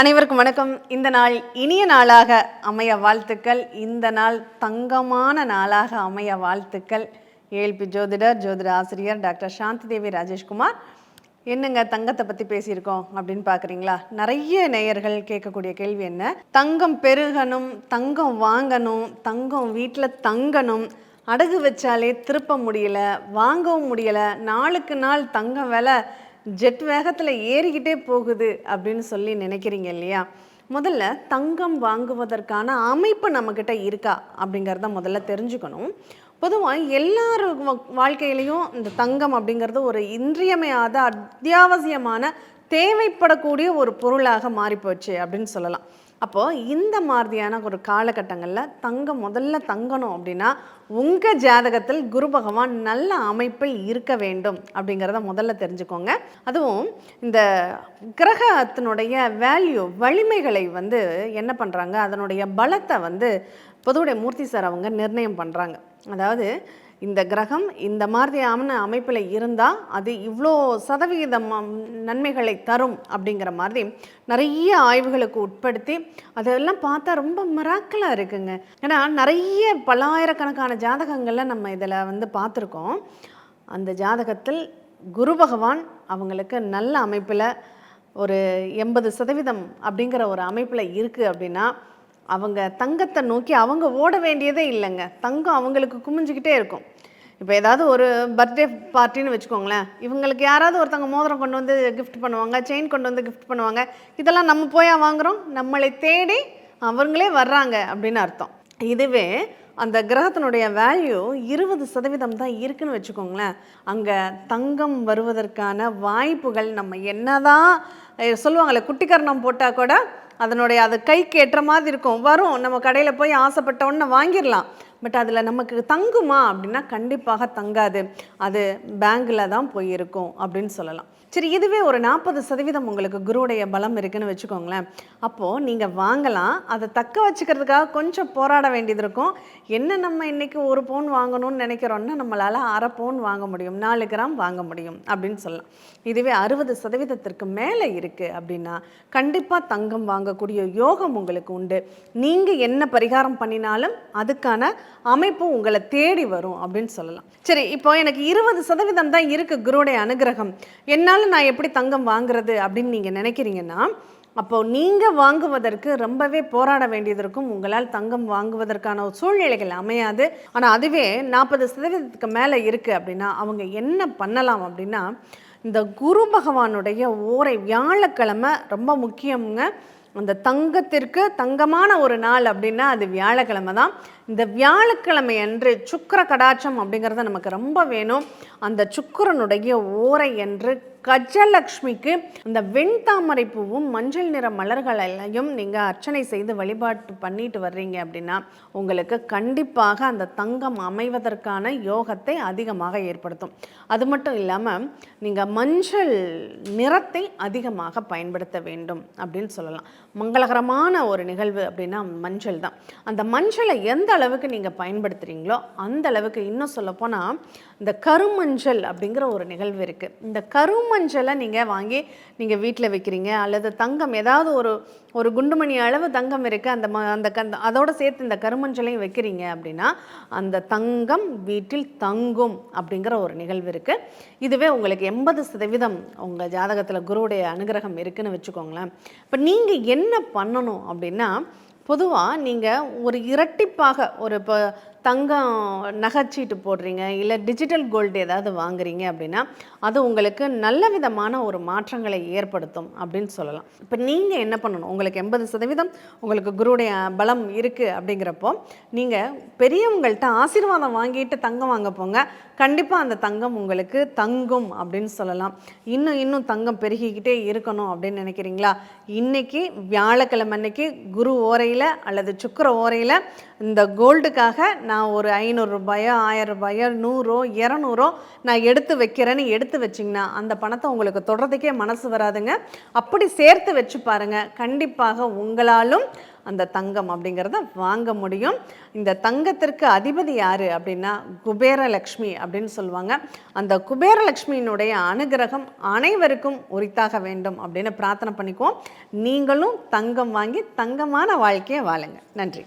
அனைவருக்கும் வணக்கம். இந்த நாள் இனிய நாளாக அமைய வாழ்த்துக்கள். இந்த நாள் தங்கமான நாளாக அமைய வாழ்த்துக்கள். ஏழ்பி ஜோதிடர் ஜோதிட ஆசிரியர் டாக்டர் சாந்தி தேவி ராஜேஷ்குமார். என்னங்க தங்கத்தை பற்றி பேசியிருக்கோம் அப்படின்னு பார்க்குறீங்களா நிறைய நேயர்கள் கேட்கக்கூடிய கேள்வி என்ன? தங்கம் பெருகணும் தங்கம் வாங்கணும் தங்கம் வீட்டில் தங்கணும். அடகு வச்சாலே திருப்ப முடியல வாங்கவும் முடியலை. நாளுக்கு நாள் தங்கம் விலை ஜெட் வேகத்தில் ஏறிக்கிட்டே போகுது அப்படின்னு சொல்லி நினைக்கிறீங்க இல்லையா? முதல்ல தங்கம் வாங்குவதற்கான அமைப்பு நம்மக்கிட்ட இருக்கா? அப்படிங்கிறத முதல்ல தெரிஞ்சுக்கணும். பொதுவாக எல்லார் வா- வாழ்க்கையிலையும் இந்த தங்கம் அப்படிங்கிறது ஒரு இன்றியமையாத அத்தியாவசியமான தேவைப்படக்கூடிய ஒரு பொருளாக மாறிப்போச்சு அப்படின்னு சொல்லலாம். அப்போது இந்த மாதிரியான ஒரு காலகட்டங்களில் தங்கம் முதல்ல தங்கணும் அப்படின்னா உங்கள் ஜாதகத்தில் குரு பகவான் நல்ல அமைப்பில் இருக்க வேண்டும் அப்படிங்கிறத முதல்ல தெரிஞ்சுக்கோங்க. அதுவும் இந்த கிரகத்தினுடைய வேல்யூ வலிமைகளை வந்து என்ன பண்ணுறாங்க அதனுடைய பலத்தை வந்து பொதுவுடைய மூர்த்தி சார் அவங்க நிர்ணயம் பண்ணுறாங்க அதாவது இந்த கிரகம் இந்த மாதிரியான அமைப்பில் இருந்தால் அது இவ்வளோ சதவிகிதம் நன்மைகளை தரும் அப்படிங்கிற மாதிரி நிறைய ஆய்வுகளுக்கு உட்படுத்தி அதெல்லாம் பார்த்தா ரொம்ப மிராக்கலாக இருக்குங்க. ஏன்னா நிறைய பல்லாயிரக்கணக்கான ஜாதகங்களில் நம்ம இதில் வந்து பார்த்துருக்கோம். அந்த ஜாதகத்தில் குரு பகவான் அவங்களுக்கு நல்ல அமைப்பில் ஒரு எண்பது சதவீதம் அப்படிங்கிற ஒரு அமைப்பில் இருக்குது அப்படின்னா அவங்க தங்கத்தை நோக்கி அவங்க ஓட வேண்டியதே இல்லைங்க. தங்கம் அவங்களுக்கு குமிஞ்சிக்கிட்டே இருக்கும். இப்போ ஏதாவது ஒரு பர்த்டே பார்ட்டின்னு வச்சுக்கோங்களேன். இவங்களுக்கு யாராவது ஒருத்தவங்க மோதிரம் கொண்டு வந்து கிஃப்ட் பண்ணுவாங்க செயின் கொண்டு வந்து கிஃப்ட் பண்ணுவாங்க. இதெல்லாம் நம்ம போயா வாங்குறோம். நம்மளை தேடி அவங்களே வர்றாங்க அப்படின்னு அர்த்தம். இதுவே அந்த கிரகத்தினுடைய வேல்யூ இருபது சதவீதம் தான் இருக்குன்னு வச்சுக்கோங்களேன். அங்கே தங்கம் வருவதற்கான வாய்ப்புகள் நம்ம என்ன தான் சொல்லுவாங்களே குட்டிக்கரணம் போட்டால் கூட அதனுடைய அது கைக்கு ஏற்ற மாதிரி இருக்கும். வரும். நம்ம கடையில் போய் ஆசைப்பட்ட வாங்கிடலாம். பட் அதில் நமக்கு தங்குமா அப்படின்னா கண்டிப்பாக தங்காது. அது பேங்கில் தான் போய் இருக்கும் அப்படின்னு சொல்லலாம். சரி இதுவே ஒரு நாற்பது சதவீதம் உங்களுக்கு குருவுடைய பலம் இருக்குன்னு வச்சுக்கோங்களேன். அப்போது நீங்கள் வாங்கலாம். அதை தக்க வச்சுக்கிறதுக்காக கொஞ்சம் போராட வேண்டியது இருக்கும். என்ன நம்ம இன்னைக்கு ஒரு பவுன் வாங்கணும்னு நினைக்கிறோன்னா நம்மளால் அரை பவுன் வாங்க முடியும் நாலு கிராம் வாங்க முடியும் அப்படின்னு சொல்லலாம். இதுவே அறுபது சதவீதத்திற்கு மேலே இருக்குது அப்படின்னா கண்டிப்பாக தங்கம் வாங்கக்கூடிய யோகம் உங்களுக்கு உண்டு. நீங்கள் என்ன பரிகாரம் பண்ணினாலும் அதுக்கான அமைப்பு உங்களை தேடி வரும் அப்படின்னு சொல்லலாம். சரி இப்போ எனக்கு இருபது சதவீதம் தான் இருக்குது குருவுடைய அனுகிரகம். என்ன என்னால் நான் எப்படி தங்கம் வாங்குறது அப்படின்னு நீங்கள் நினைக்கிறீங்கன்னா அப்போ நீங்கள் வாங்குவதற்கு ரொம்பவே போராட வேண்டியது இருக்கும். உங்களால் தங்கம் வாங்குவதற்கான ஒரு சூழ்நிலைகள் அமையாது. ஆனால் அதுவே நாற்பது சதவீதத்துக்கு மேலே இருக்குது அப்படின்னா அவங்க என்ன பண்ணலாம் அப்படின்னா இந்த குரு பகவானுடைய ஓரை வியாழக்கிழமை ரொம்ப முக்கியங்க அந்த தங்கத்திற்கு தங்கமான ஒரு நாள் அப்படின்னா அது வியாழக்கிழமை தான். இந்த வியாழக்கிழமை அன்று சுக்கர கடாட்சம் அப்படிங்கிறது நமக்கு ரொம்ப வேணும். அந்த சுக்கிரனுடைய ஓரை என்று கஜலக்ஷ்மிக்கு இந்த வெண்தாமரை பூவும் மஞ்சள் நிற மலர்களையும் நீங்கள் அர்ச்சனை செய்து வழிபாட்டு பண்ணிட்டு வர்றீங்க அப்படின்னா உங்களுக்கு கண்டிப்பாக அந்த தங்கம் அமைவதற்கான யோகத்தை அதிகமாக ஏற்படுத்தும். அது மட்டும் இல்லாமல் நீங்கள் மஞ்சள் நிறத்தை அதிகமாக பயன்படுத்த வேண்டும் அப்படின்னு சொல்லலாம். மங்களகரமான ஒரு நிகழ்வு அப்படின்னா மஞ்சள் தான். அந்த மஞ்சளை எந்த அளவுக்கு நீங்கள் பயன்படுத்துகிறீங்களோ அந்த அளவுக்கு இன்னும் சொல்லப்போனால் இந்த கருமஞ்சள் அப்படிங்கிற ஒரு நிகழ்வு இருக்குது இந்த கருமஞ்சளை நீங்கள் வாங்கி நீங்கள் வீட்டில் வைக்கிறீங்க அல்லது தங்கம் ஏதாவது ஒரு ஒரு குண்டுமணி அளவு தங்கம் இருக்குது அந்த ம அந்த கந்த அதோடு சேர்த்து இந்த கருமஞ்சளையும் வைக்கிறீங்க அப்படின்னா அந்த தங்கம் வீட்டில் தங்கும் அப்படிங்கிற ஒரு நிகழ்வு இருக்குது இதுவே உங்களுக்கு எண்பது சதவீதம் உங்கள் ஜாதகத்தில் குருவுடைய அனுகிரகம் இருக்குதுன்னு வச்சுக்கோங்களேன். இப்போ நீங்கள் என்ன பண்ணணும் அப்படின்னா பொதுவாக நீங்கள் ஒரு இரட்டிப்பாக ஒரு இப்போ தங்கம் நகைச்சீட்டு போடுறீங்க இல்லை டிஜிட்டல் கோல்டு ஏதாவது வாங்குறீங்க அப்படின்னா அது உங்களுக்கு நல்ல விதமான ஒரு மாற்றங்களை ஏற்படுத்தும் அப்படின்னு சொல்லலாம். இப்போ நீங்கள் என்ன பண்ணணும்? உங்களுக்கு எண்பது சதவீதம் உங்களுக்கு குருடைய பலம் இருக்குது அப்படிங்கிறப்போ நீங்கள் பெரியவங்கள்ட்ட ஆசீர்வாதம் வாங்கிட்டு தங்கம் வாங்க போங்க. கண்டிப்பாக அந்த தங்கம் உங்களுக்கு தங்கும் அப்படின்னு சொல்லலாம். இன்னும் இன்னும் தங்கம் பெருகிக்கிட்டே இருக்கணும் அப்படின்னு நினைக்கிறீங்களா? இன்னைக்கு வியாழக்கிழமை அன்னைக்கு குரு ஓரையில் அல்லது சுக்கர ஓரையில் இந்த கோல்டுக்காக நான் நான் ஒரு ஐநூறு ரூபாயோ ஆயிரம் ரூபாயோ நூறோ இரநூறோ நான் எடுத்து வைக்கிறேன்னு எடுத்து வச்சிங்கன்னா அந்த பணத்தை உங்களுக்கு தொடர்றதுக்கே மனசு வராதுங்க. அப்படி சேர்த்து வச்சு பாருங்க கண்டிப்பாக உங்களாலும் அந்த தங்கம் அப்படிங்கிறத வாங்க முடியும். இந்த தங்கத்திற்கு அதிபதி யார் அப்படின்னா குபேரலக்ஷ்மி அப்படின்னு சொல்லுவாங்க. அந்த குபேரலக்ஷ்மியினுடைய அனுகிரகம் அனைவருக்கும் உரித்தாக வேண்டும் அப்படின்னு பிரார்த்தனை பண்ணிக்குவோம். நீங்களும் தங்கம் வாங்கி தங்கமான வாழ்க்கையை வாழுங்க. நன்றி.